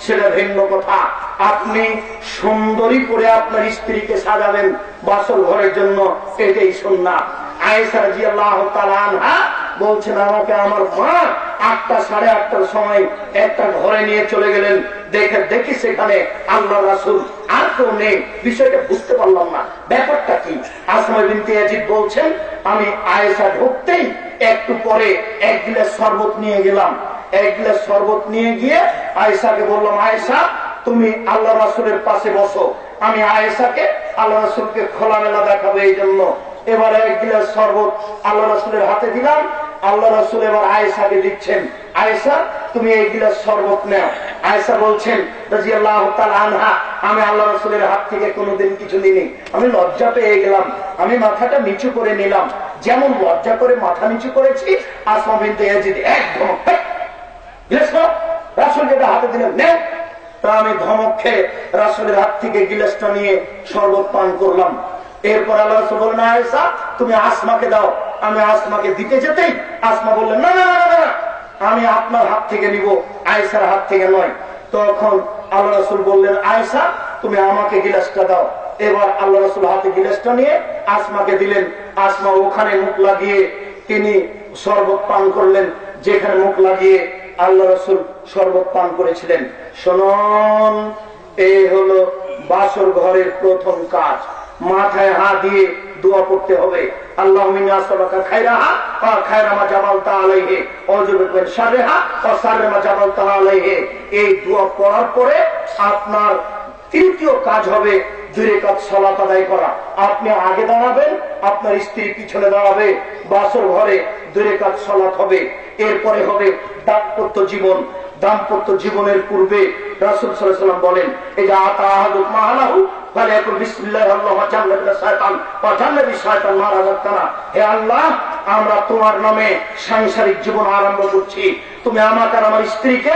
সেটা ভিন্ন কথা। আপনি সুন্দরী করে আপনার স্ত্রীকে সাজাবেন বাসর ঘরের জন্য, এটাই আনহা বলছেন, আমাকে আমার মা আটটা সাড়ে আটটার সময় একটা ঘরে নিয়ে চলে গেলেন। দেখে, দেখি সেখানে আল্লাহ রাসুল। আর কেউ নেই। বিষয়টা বুঝতে পারলাম না। ব্যাপারটা কি? আসমা বিনতে ইয়াজিদ বলছেন, আমি আয়েশা ঢুকতেই একটু পরে এক গিলাস শরবত নিয়ে গেলাম। এক গিলাস শরবত নিয়ে গিয়ে আয়েশাকে বললাম, আয়েশা, তুমি আল্লাহ রাসুলের পাশে বসো। আমি আয়েশাকে আল্লাহ রাসুলকে খোলামেলা দেখাবো এই জন্য এবারে এক গিলাস শরবত আল্লাহ রাসুলের হাতে দিলাম। আল্লাহ রাসুল এবার আয়েশাকে দিচ্ছেন, আয়েশা, তুমি এই গিলাস শরবত নেও। আয়েশা বলছেন রাজি আল্লাহ আনহা, আমি আল্লাহ রাসুলের হাত থেকে কোনোদিন কিছু নিনি আমি লজ্জা পেয়ে গেলাম। আমি মাথাটা নিচু করে নিলাম। যেমন লজ্জা করে মাথা নিচু করেছি আসমা বিনতে ইয়াজিদ আমি রাসুলের হাত থেকে নিয়ে শরবত পান করলাম। এরপর আল্লাহ বললেন আয়েশা তুমি আসমাকে দাও। আমি আসমাকে দিতে যেতেই আসমা বললেন না না না, আমি আপনার হাত থেকে নিব আয়েশার হাত থেকে নয়। তখন আল্লাহ রাসূল বললেন আয়েশা তুমি আমাকে গিলাসটা দাও। এবার আল্লাহ রাসূল হাতে গিলাসটা নিয়ে আসমাকে দিলেন। আসমা ওখানে মুখ লাগিয়ে তিনি শরবত পান করলেন যেখানে মুখ লাগিয়ে আল্লাহ রসুল শরবত পান করেছিলেন। শোনন, এই হলো বাসর ঘরের প্রথম কাজ। মাথায় হাত দিয়ে দোয়া করতে হবে। আল্লাহ এই দোয়া পড়ার পরে আপনার তৃতীয় কাজ হবে দুই আদায় আপনি আগে দাঁড়াবেন, আপনার স্ত্রী পিছনে দাঁড়াবে, বাসর ঘরে দুই কাজ সলাত হবে। এরপরে হবে দাম্পত্য জীবন। দাম্পত্য জীবনের পূর্বে রাসুল সাল্লাম বলেন এই যে আতা শয়তান মারা হে আল্লাহ, আমরা তোমার নামে সাংসারিক জীবন আরম্ভ করছি। তুমি আমাকে আমার স্ত্রীকে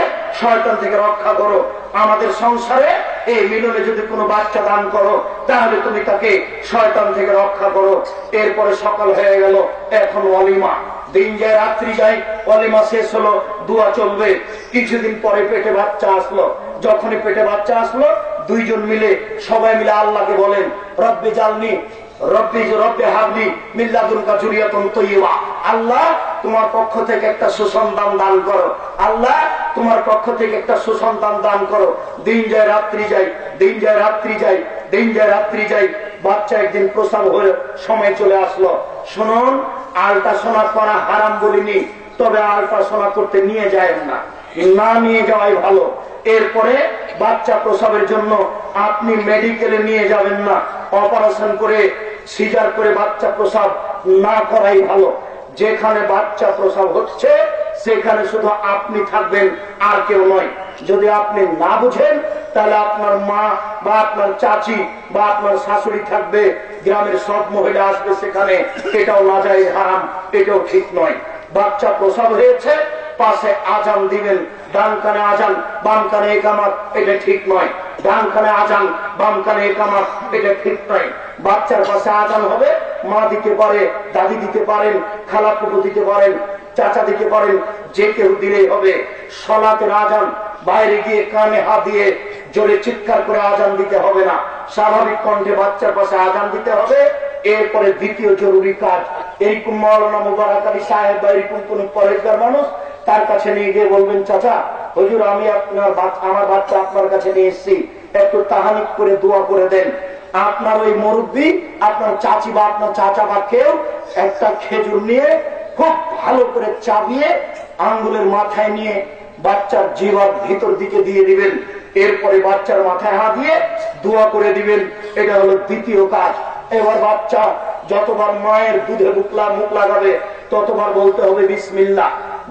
থেকে রক্ষা করো। আমাদের সংসারে এই মিলনে যদি কোনো বাচ্চা দান করো, তাহলে তুমি তাকে শয়তান থেকে রক্ষা করো। এরপরে সকাল হয়ে গেল, এখন অলিমা। দিন যায়, রাত্রি যায়, অলিমা শেষ হলো, দুয়া চলবে। কিছুদিন পরে পেটে বাচ্চা আসলো। যখনই পেটে বাচ্চা আসলো, দুইজন মিলে, সবাই মিলে আল্লাহকে বলেন, রব্বে জালনি, রব্বি রব্বে হাবলি মিল্লাদুনকা জুরিয়াতুন তৈয়বা। আল্লাহ, তোমার পক্ষ থেকে একটা সুসন্তান দান করো। আল্লাহ তোমার পক্ষ থেকে একটা সুসন্তান দান করো। দিন যায়, রাত্রি যায়, দিন যায়, রাত্রি যায়, দিন যায়, রাত্রি যায়। বাচ্চা একদিন প্রসাব হয়ে সময় চলে আসলো। শুনুন আলট্রাসোনা করা হারাম বলিনি, তবে আলট্রাসোনা করতে নিয়ে যায় না। না নিয়ে যাওয়াই ভালো। এরপরে বাচ্চা প্রসবের জন্য আপনি মেডিকেলে নিয়ে যাবেন না। অপারেশন করে, সিজার করে বাচ্চা প্রসব না করাই ভালো। যেখানে বাচ্চা প্রসব হচ্ছে সেখানে শুধু আপনি থাকবেন, আর কেউ নয়। যদি আপনি না বুঝেন, তাহলে আপনার মা বা আপনার চাচি বা আপনার শাশুড়ি থাকবে, গ্রামের সব মহিলা আসবে সেখানে। এটাও যায় হারাম, এটাও ঠিক নয়। বাচ্চা প্রসব হয়েছে, পাশে আজান দিবেন। ডান কানে আজান, বাম কানে একামাত, এটা ঠিক নয়। ডান কানে আজান, বাম কানে একামাত, এটা ঠিক নয়। বাচ্চার পাশে আজান হবে, মা দিতে পারে, দাদি দিতে পারেন খালা দিতে পারেন চাচা দিতে পারেন যে কেউ দিলেই হবে। সলাতের আজান বাইরে গিয়ে কানে হাত দিয়ে জোরে চিৎকার করে আজান দিতে হবে না। স্বাভাবিক কণ্ঠে বাচ্চার পাশে আজান দিতে হবে। এরপরে দ্বিতীয় জরুরি কাজ, এরকম মৌলানা মুবারক আলী সাহেব বা এরকম কোন পরেশগার মানুষ তার কাছে নিয়ে গিয়ে বলবেন, চাচা, হজুর, আমি আপনার আমার বাচ্চা আপনার কাছে নিয়ে এসেছি। একটু তাহানিক করে দোয়া করে দেন। আপনার ওই মুরব্বী, আপনার চাচি বা আপনার চাচা বা কেউ একটা খেজুর নিয়ে খুব ভালো করে চাবিয়ে আঙ্গুলের মাথায় নিয়ে বাচ্চার জিভার ভিতর দিকে দিয়ে দিবেন। এরপরে বাচ্চার মাথায় হাত দিয়ে দোয়া করে দিবেন। এটা হলো দ্বিতীয় কাজ। এবার বাচ্চা যতবার মায়ের দুধে মুখলা মুখ লাগাবে, ততবার বলতে হবে বিসমিল্লা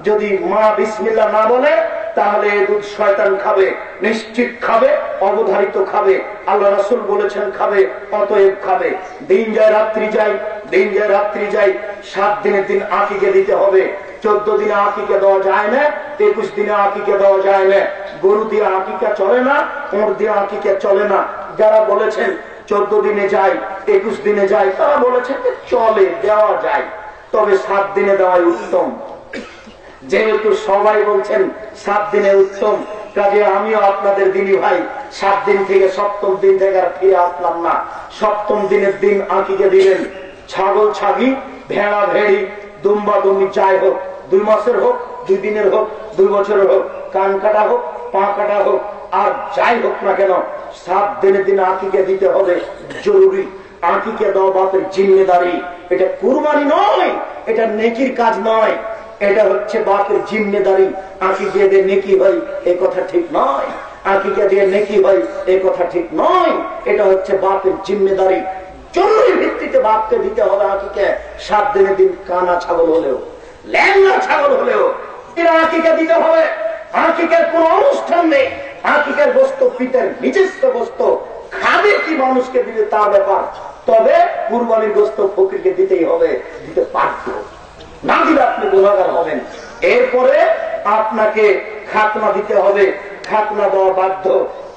যদি মা বিসমিল্লা না বলে তাহলে এ দুধ শয়তান খাবে, নিশ্চিত খাবে, অবধারিত খাবে। আল্লাহ রাসুল বলেছেন, খাবে, অতএব খাবে। দিন যায়, রাত্রি যায়, দিন যায়, রাত্রি যায়, সাত দিনের দিন আকিকে দিতে হবে। চোদ্দ দিনে আকিকে দেওয়া যায় না, একুশ দিনে আকিকে দেওয়া যায় না। গরু দিয়ে আকিকা চলে না ওর দিয়ে আকিকা চলে না। যারা বলেছেন, চোদ্দ দিনে যায়, একুশ দিনে যায়, তারা বলেছেন চলে, দেওয়া যায়। তবে সাত দিনে দেওয়াই উত্তম। যেহেতু সবাই বলছেন সাত দিনে উত্তম, কাজে আমিও আপনাদের দিনী ভাই, সাত দিন থেকে সপ্তম দিন থেকে আর ফিরে আসলাম না। সপ্তম দিনের দিন আঁকিকে দিলেন ছাগল ছাগি, ভেড়া ভেড়ি, দুম্বা দুমি যাই হোক, দুই মাসের হোক, দুই দিনের হোক, দুই বছরের হোক, কান কাটা হোক, পা কাটা হোক, আর যাই হোক না কেন, সাত দিনের দিন আঁকিকে দিতে হবে জরুরি। আঁকিকে দেওয়া বাপের জিম্মেদারি। এটা কুরবানি নয়, এটা নেকির কাজ নয়। এটা হচ্ছে বাপের জিম্মেদারি আঁকিকে দিয়ে নেকি হয় এ কথা ঠিক নয়। আঁকিকে দিয়ে নেকি হয় এ কথা ঠিক নয়। এটা হচ্ছে বাপের জিম্মেদারি জরুরি ভিত্তিতে বাপকে দিতে হবে আঁকিকে। সাত দিনের দিন কানা ছাগল হলেও ল্যাংলা ছাগল হলেও আঁকিকে দিতে হবে। আঁকিকের কোন অনুষ্ঠান নেই। আঁকিকের বস্তু পিতের নিজস্ব বস্তু। খাবে কি মানুষকে দিলে তার ব্যাপার। তবে কুরবানির গোস্ত ফকিরকে দিতেই হবে, দিতে বাধ্য। না দিলে গুণাগার হবেন। এরপরে আপনাকে খাতনা দিতে হবে। খাতনা দেওয়া বাধ্য।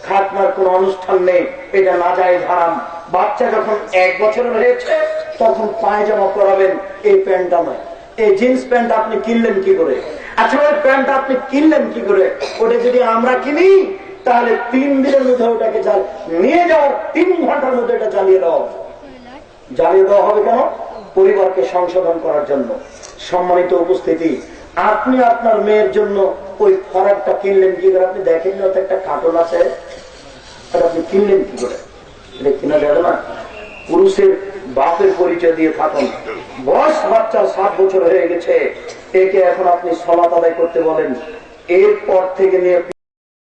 খাতনার কোন অনুষ্ঠান নেই। এটা না যায় হারাম। বাচ্চা যখন এক বছরের হয়েছে তখন পায়জামা পরাবেন। এই প্যান্টটা নয়। এই জিন্স প্যান্ট আপনি কিনলেন কি করে? আচ্ছা ওই প্যান্ট আপনি কিনলেন কি করে? ওটা যদি আমরা কিনি, তাহলে তিন দিনের মধ্যে ওটাকে নিয়ে যাওয়ার তিন ঘণ্টার মধ্যে এটা চালিয়ে দেওয়া হবে। জ্বালিয়ে দেওয়া হবে কেন? পরিবারকে সংশোধন করার জন্য। সম্মানিত উপস্থিতি, আপনি আপনার মেয়ের জন্য ওই ফরাকটা কিনলেন কি করে? আপনি দেখেন না একটা কার্টন আছে? আপনি কিনলেন কি করে? এটা কিনা যাবে না। পুরুষের বাপের পরিচয় দিয়ে থাকুন। বয়স বাচ্চা সাত বছর হয়ে গেছে। একে এখন আপনি সলাত আদায় করতে বলেন। এরপর থেকে নিয়ে